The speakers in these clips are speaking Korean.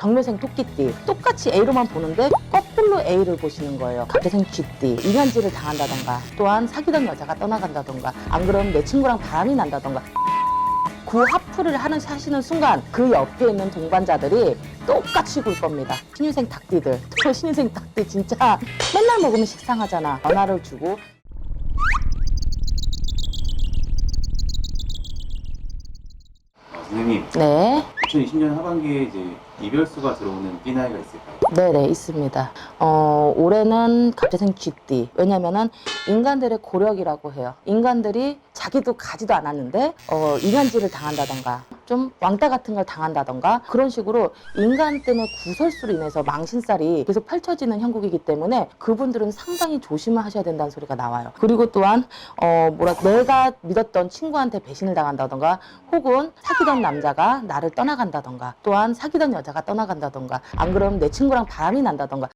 정묘생 토끼띠 똑같이 A로만 보는데 거꾸로 A를 보시는 거예요. 갑자생 쥐띠 이간질을 당한다던가 또한 사귀던 여자가 떠나간다던가 안 그러면 내 친구랑 바람이 난다던가 그 하프를 하는 하시는 순간 그 옆에 있는 동반자들이 똑같이 굴 겁니다. 신인생 닭띠들. 저 신인생 닭띠 진짜 맨날 먹으면 식상하잖아. 전화를 주고 어, 선생님, 네. 2020년 하반기에 이제 이별수가 들어오는 띠나이가 있을까요? 네네 있습니다. 어, 올해는 갑자생 쥐띠. 왜냐면은 인간들의 고력이라고 해요. 인간들이 자기도 가지도 않았는데 어, 인간질을 당한다던가 좀 왕따 같은 걸 당한다던가 그런 식으로 인간 때문에 구설수로 인해서 망신살이 계속 펼쳐지는 형국이기 때문에 그분들은 상당히 조심을 하셔야 된다는 소리가 나와요. 그리고 또한 어 뭐라 내가 믿었던 친구한테 배신을 당한다던가 혹은 사귀던 남자가 나를 떠나간다던가 또한 사귀던 여자가 떠나간다던가 안 그러면 내 친구랑 바람이 난다던가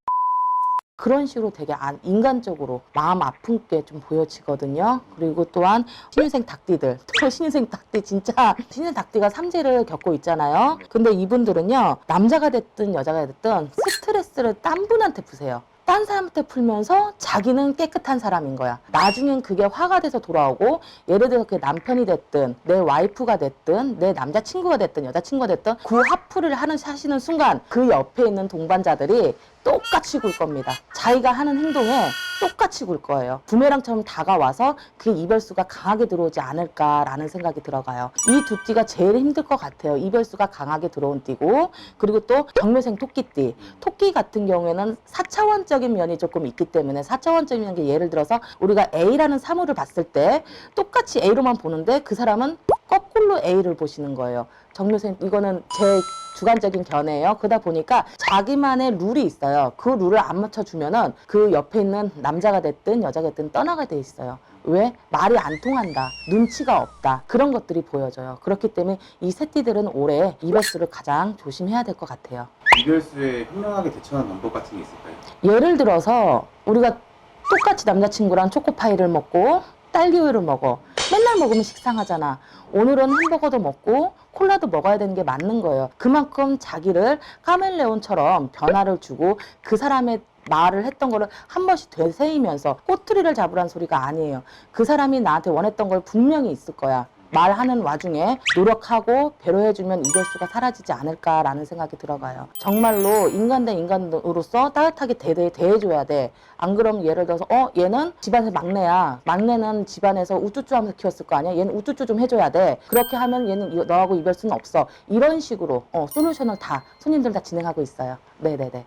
그런 식으로 되게 안- 인간적으로 마음 아픈 게 좀 보여지거든요. 그리고 또한 신인생 닭띠들. 저 신인생 닭띠 진짜 신인생 닭띠가 삼재를 겪고 있잖아요. 근데 이분들은요. 남자가 됐든 여자가 됐든 스트레스를 딴 분한테 푸세요. 딴 사람한테 풀면서 자기는 깨끗한 사람인 거야. 나중엔 그게 화가 돼서 돌아오고 예를 들어서 그게 남편이 됐든 내 와이프가 됐든 내 남자친구가 됐든 여자친구가 됐든 그 하프를 하는 하시는 순간 그 옆에 있는 동반자들이 똑같이 굴 겁니다. 자기가 하는 행동에 똑같이 굴 거예요. 부메랑처럼 다가와서 그 이별수가 강하게 들어오지 않을까라는 생각이 들어가요. 이 두 띠가 제일 힘들 것 같아요. 이별수가 강하게 들어온 띠고 그리고 또 경매생 토끼띠. 토끼 같은 경우에는 4차원적인 면이 조금 있기 때문에 4차원적인 게 예를 들어서 우리가 A라는 사물을 봤을 때 똑같이 A로만 보는데 그 사람은 거꾸로 A를 보시는 거예요. 정묘생 이거는 제 주관적인 견해예요. 그러다 보니까 자기만의 룰이 있어요. 그 룰을 안 맞춰주면은 그 옆에 있는 남자가 됐든 여자가 됐든 떠나게 돼 있어요. 왜? 말이 안 통한다. 눈치가 없다. 그런 것들이 보여져요. 그렇기 때문에 이 새띠들은 올해 이별수를 가장 조심해야 될 것 같아요. 이별수에 현명하게 대처하는 방법 같은 게 있을까요? 예를 들어서 우리가 똑같이 남자친구랑 초코파이를 먹고 딸기우유를 먹어. 맨날 먹으면 식상하잖아. 오늘은 햄버거도 먹고 콜라도 먹어야 되는 게 맞는 거예요. 그만큼 자기를 카멜레온처럼 변화를 주고 그 사람의 말을 했던 거를 한 번씩 되새이면서 꼬투리를 잡으란 소리가 아니에요. 그 사람이 나한테 원했던 걸 분명히 있을 거야. 말하는 와중에 노력하고 배려해주면 이별수가 사라지지 않을까라는 생각이 들어가요. 정말로 인간 대 인간으로서 따뜻하게 대대, 대해줘야 돼. 안 그러면 예를 들어서, 어, 얘는 집안에서 막내야. 막내는 집안에서 우쭈쭈 하면서 키웠을 거 아니야? 얘는 우쭈쭈 좀 해줘야 돼. 그렇게 하면 얘는 이- 너하고 이별수는 없어. 이런 식으로, 어, 솔루션을 다, 손님들 다 진행하고 있어요. 네네네.